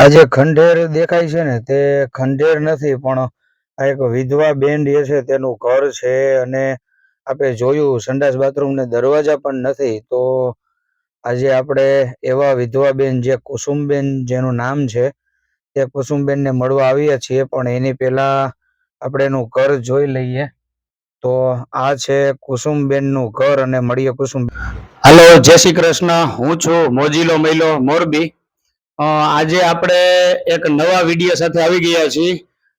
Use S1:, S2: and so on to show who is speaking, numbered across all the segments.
S1: આ જે ખંડેર દેખાય છે ને, તે ખંડેર નથી, પણ આ એક વિધવા બેન જે છે, તેનું ઘર છે અને આપણે જોયું, સંડાસ બાથરૂમ ને દરવાજા પણ નથી. તો આજે આપણે એવા વિધવા બેન, જે કુસુમબેન જેનું નામ છે, તે કુસુમબેન ને મળવા આવ્યા છીએ, પણ એની પહેલા આપણે એનું ઘર જોઈ લઈએ. તો આ છે કુસુમબેનનું ઘર અને મળીએ કુસુમ હાલો, જય શ્રી કૃષ્ણ. હું છું મોજીલો મહિલો મોરબી. આજે આપણે એક નવા વીડિયો સાથે આવી ગયા છીએ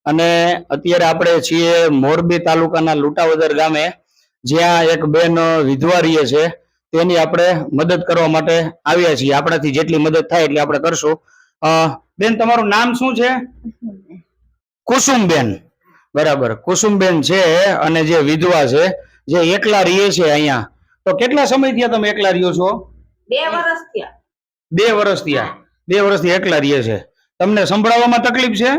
S1: અને અત્યારે આપણે છીએ મોરબી તાલુકાના લુટાવદર ગામે જ્યાં એક બેન વિધવા રહીએ છે. તેની આપણે મદદ કરવા માટે આવ્યા છીએ. આપણાથી જેટલી મદદ થાય એટલી આપણે કરશું. બેન તમારું નામ શું છે? કુસુમબેન. બરાબર. કુસુમબેન છે અને જે વિધવા છે જે એકલા રહીએ છે અહીંયા. તો કેટલા સમય થયા તમે એકલા રહ્યો છો?
S2: બે વર્ષ થયા.
S1: બે વર્ષ થયા. બે વર્ષથી એકલા રહીએ છે. તમને સંભળાવવામાં તકલીફ છે?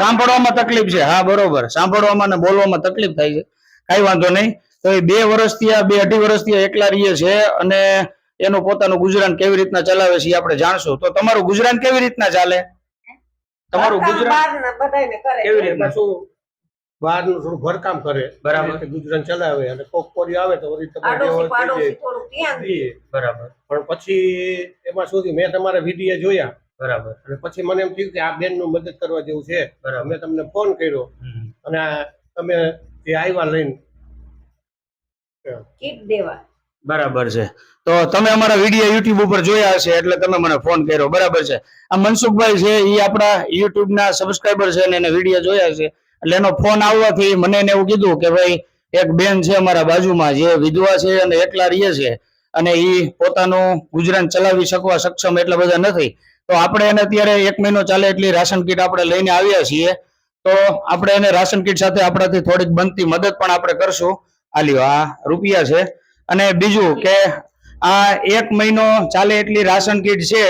S1: સાંભળવામાં તકલીફ છે. હા બરોબર. સાંભળવામાં ને બોલવામાં તકલીફ થાય છે. કઈ વાંધો નહીં. તો એ બે વર્ષથી આ બે અઢી વર્ષથી એકલા રહીએ છે અને એનું પોતાનું ગુજરાન કેવી રીતના ચલાવે છે આપણે જાણશું. તો તમારું ગુજરાન કેવી રીતના ચાલે? તમારું ગુજરાન
S2: બહારના બધાયને કરે
S1: કેવી રીતના?
S3: શું બહારનું થોડું ઘરકામ કરે.
S1: બરાબર.
S3: ગુજરાન ચલાવે અને કોક કોરી આવે તો ઓરી.
S1: બરાબર.
S3: પણ પછી એમાં શું થયું, મેં તમારા વીડિયો જોયા.
S1: બરાબર.
S3: અને પછી મને એમ થયું કે આ બેનનું મદદ કરવા જેવું છે.
S1: બરાબર.
S3: મેં તમને ફોન કર્યો. અને તમે જે આવ્યા લઈને
S2: કીટ દેવા.
S1: બરાબર છે. તો તમે અમારા વીડિયો યુટ્યુબ ઉપર જોયા હશે એટલે તમે મને ફોન કર્યો. બરાબર છે. આ મનસુખભાઈ છે એ આપણા યુટ્યુબ ના સબસ્ક્રાઈબર છે અને એને વીડિયો જોયા છે. એટલે એનો ફોન આવવાથી મને એને એવું કીધું કે ભાઈ, એક બેન છે અમારા બાજુમાં જે વિધવા છે અને એકલા રહીએ છે અને એ પોતાનું ગુજરાન ચલાવી શકવા સક્ષમ એટલા બધા નથી. તો આપણે એને અત્યારે એક મહિનો ચાલે એટલી રાશન કીટ આપણે લઈને આવ્યા છીએ. તો આપણે એને રાશન કીટ સાથે આપણાથી થોડીક બનતી મદદ પણ આપણે કરશું. આ લ્યો, આ રૂપિયા છે. અને બીજું કે આ એક મહિનો ચાલે એટલી રાશન કીટ છે,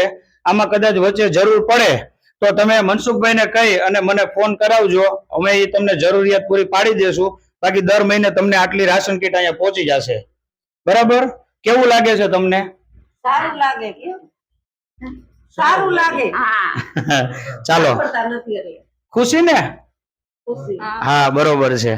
S1: આમાં કદાચ વચ્ચે જરૂર પડે તો તમે મનસુખભાઈને કહી અને મને ફોન કરાવજો. અમે એ તમને જરૂરિયાત પૂરી પાડી દેશું. બાકી દર મહિને તમને આટલી રાશન કીટ અહીંયા પહોંચી જશે. બરાબર? કેવું લાગે છે તમને?
S2: સારું લાગે સારું લાગે.
S1: ચાલો. ખુશી ને? હા બરોબર છે.